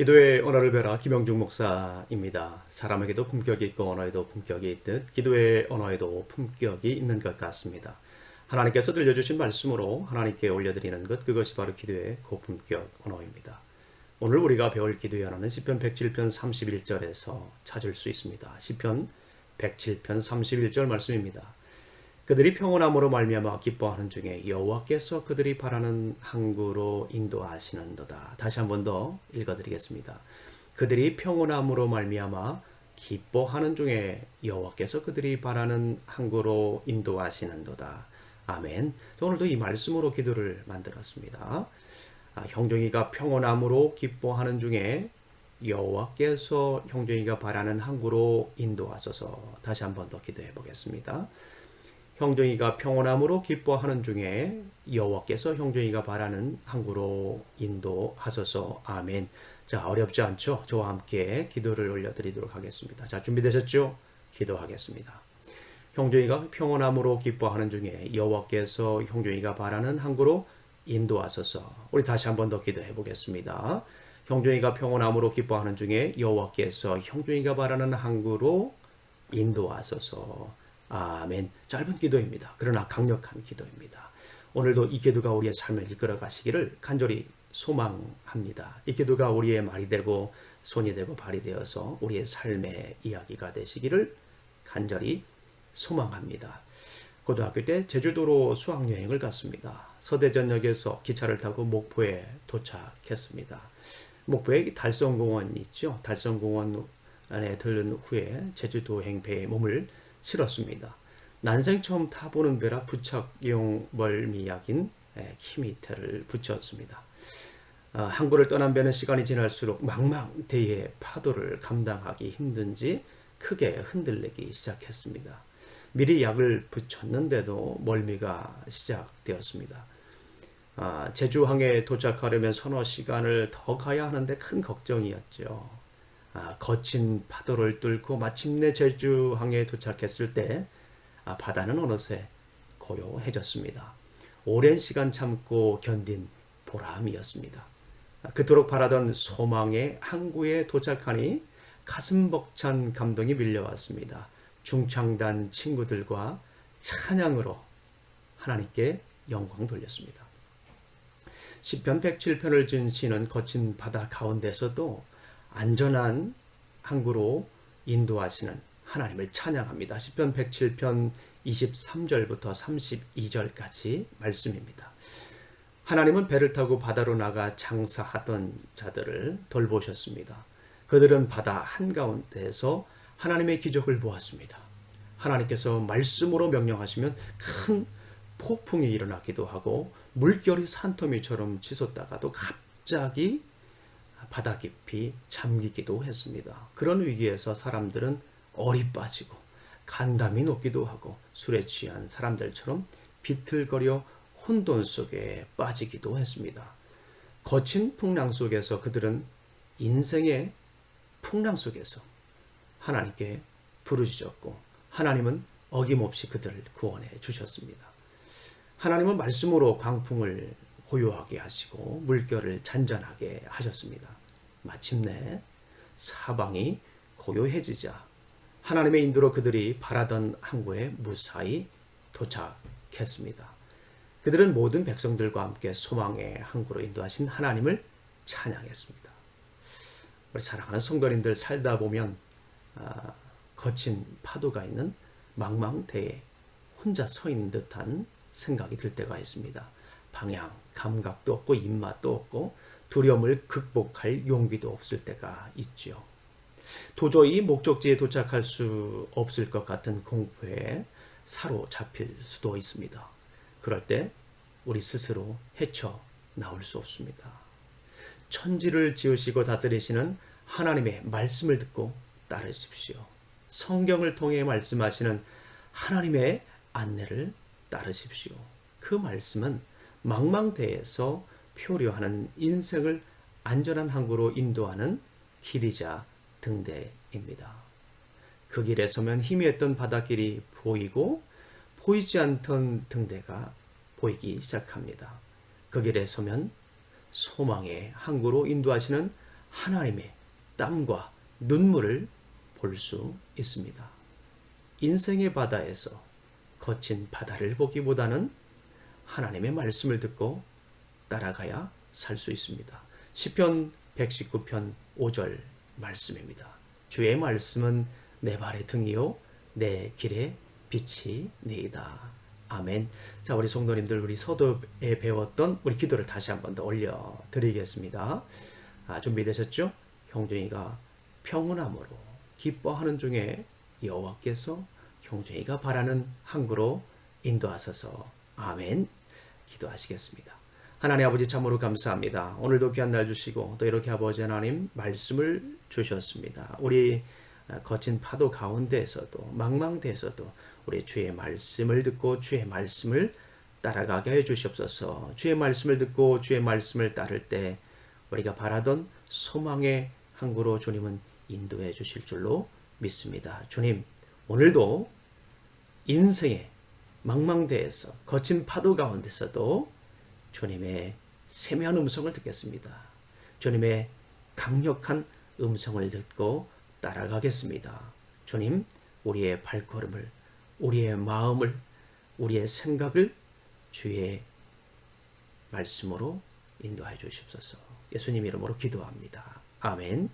기도의 언어를 배라 김영중 목사입니다. 사람에게도 품격이 있고 언어에도 품격이 있듯 기도의 언어에도 품격이 있는 것 같습니다. 하나님께서 들려주신 말씀으로 하나님께 올려드리는 것 그것이 바로 기도의 고품격 언어입니다. 오늘 우리가 배울 기도의 언어는 시편 107편 31절에서 찾을 수 있습니다. 시편 107편 31절 말씀입니다. 그들이 평온함으로 말미암아 기뻐하는 중에 여호와께서 그들이 바라는 항구로 인도하시는도다. 다시 한 번 더 읽어드리겠습니다. 그들이 평온함으로 말미암아 기뻐하는 중에 여호와께서 그들이 바라는 항구로 인도하시는도다. 아멘. 오늘도 이 말씀으로 기도를 만들었습니다. 아, 형종이가 평온함으로 기뻐하는 중에 여호와께서 형종이가 바라는 항구로 인도하소서. 다시 한 번 더 기도해 보겠습니다. 형종이가 평온함으로 기뻐하는 중에 여호와께서 형종이가 바라는 항구로 인도하소서. 아멘. 자, 어렵지 않죠? 저와 함께 기도를 올려드리도록 하겠습니다. 자, 준비되셨죠? 기도하겠습니다. 형종이가 평온함으로 기뻐하는 중에 여호와께서 형종이가 바라는 항구로 인도하소서. 우리 다시 한 번 더 기도해 보겠습니다. 형종이가 평온함으로 기뻐하는 중에 여호와께서 형종이가 바라는 항구로 인도하소서. 아멘. 짧은 기도입니다. 그러나 강력한 기도입니다. 오늘도 이 기도가 우리의 삶을 이끌어 가시기를 간절히 소망합니다. 이 기도가 우리의 말이 되고 손이 되고 발이 되어서 우리의 삶의 이야기가 되시기를 간절히 소망합니다. 고등학교 때 제주도로 수학여행을 갔습니다. 서대전역에서 기차를 타고 목포에 도착했습니다. 목포에 달성공원 있죠. 달성공원 안에 들른 후에 제주도행 배에 몸을 실었습니다. 난생 처음 타보는 배라 부착용 멀미약인 키미테를 붙였습니다. 아, 항구를 떠난 배는 시간이 지날수록 망망대해의 파도를 감당하기 힘든지 크게 흔들리기 시작했습니다. 미리 약을 붙였는데도 멀미가 시작되었습니다. 아, 제주항에 도착하려면 서너 시간을 더 가야 하는데 큰 걱정이었죠. 아, 거친 파도를 뚫고 마침내 제주항에 도착했을 때 아, 바다는 어느새 고요해졌습니다. 오랜 시간 참고 견딘 보람이었습니다. 아, 그토록 바라던 소망의 항구에 도착하니 가슴 벅찬 감동이 밀려왔습니다. 중창단 친구들과 찬양으로 하나님께 영광 돌렸습니다. 시편 107편을 진 시는 거친 바다 가운데서도 안전한 항구로 인도하시는 하나님을 찬양합니다. 시편 107편 23절부터 32절까지 말씀입니다. 하나님은 배를 타고 바다로 나가 장사하던 자들을 돌보셨습니다. 그들은 바다 한가운데에서 하나님의 기적을 보았습니다. 하나님께서 말씀으로 명령하시면 큰 폭풍이 일어나기도 하고 물결이 산더미처럼 치솟다가도 갑자기 바다 깊이 잠기기도 했습니다. 그런 위기에서 사람들은 얼이 빠지고 간담이 녹기도 하고 술에 취한 사람들처럼 비틀거려 혼돈 속에 빠지기도 했습니다. 거친 풍랑 속에서 그들은 인생의 풍랑 속에서 하나님께 부르짖었고 하나님은 어김없이 그들을 구원해 주셨습니다. 하나님은 말씀으로 광풍을 고요하게 하시고 물결을 잔잔하게 하셨습니다. 마침내 사방이 고요해지자 하나님의 인도로 그들이 바라던 항구에 무사히 도착했습니다. 그들은 모든 백성들과 함께 소망의 항구로 인도하신 하나님을 찬양했습니다. 우리 사랑하는 성도님들 살다 보면 아, 거친 파도가 있는 망망대해 혼자 서 있는 듯한 생각이 들 때가 있습니다. 방향, 감각도 없고 입맛도 없고 두려움을 극복할 용기도 없을 때가 있죠. 도저히 목적지에 도착할 수 없을 것 같은 공포에 사로잡힐 수도 있습니다. 그럴 때 우리 스스로 헤쳐 나올 수 없습니다. 천지를 지으시고 다스리시는 하나님의 말씀을 듣고 따르십시오. 성경을 통해 말씀하시는 하나님의 안내를 따르십시오. 그 말씀은 망망대해에서 표류하는 인생을 안전한 항구로 인도하는 길이자 등대입니다. 그 길에 서면 희미했던 바닷길이 보이고 보이지 않던 등대가 보이기 시작합니다. 그 길에 서면 소망의 항구로 인도하시는 하나님의 땀과 눈물을 볼 수 있습니다. 인생의 바다에서 거친 바다를 보기보다는 하나님의 말씀을 듣고 따라가야 살 수 있습니다. 시편 119편 5절 말씀입니다. 주의 말씀은 내 발의 등이요 내 길의 빛이니이다. 아멘. 자, 우리 성도님들 우리 서도에 배웠던 우리 기도를 다시 한번 더 올려 드리겠습니다. 아, 준비되셨죠? 형준이가 평온함으로 기뻐하는 중에 여호와께서 형준이가 바라는 항구로 인도하소서. 아멘. 기도하시겠습니다. 하나님 아버지 참으로 감사합니다. 오늘도 귀한 날 주시고 또 이렇게 아버지 하나님 말씀을 주셨습니다. 우리 거친 파도 가운데에서도 망망대에서도 우리 주의 말씀을 듣고 주의 말씀을 따라가게 해 주시옵소서. 주의 말씀을 듣고 주의 말씀을 따를 때 우리가 바라던 소망의 항구로 주님은 인도해 주실 줄로 믿습니다. 주님, 오늘도 인생의 망망대에서 거친 파도 가운데서도 주님의 세미한 음성을 듣겠습니다. 주님의 강력한 음성을 듣고 따라가겠습니다. 주님, 우리의 발걸음을, 우리의 마음을, 우리의 생각을 주의 말씀으로 인도해 주십소서. 예수님 이름으로 기도합니다. 아멘.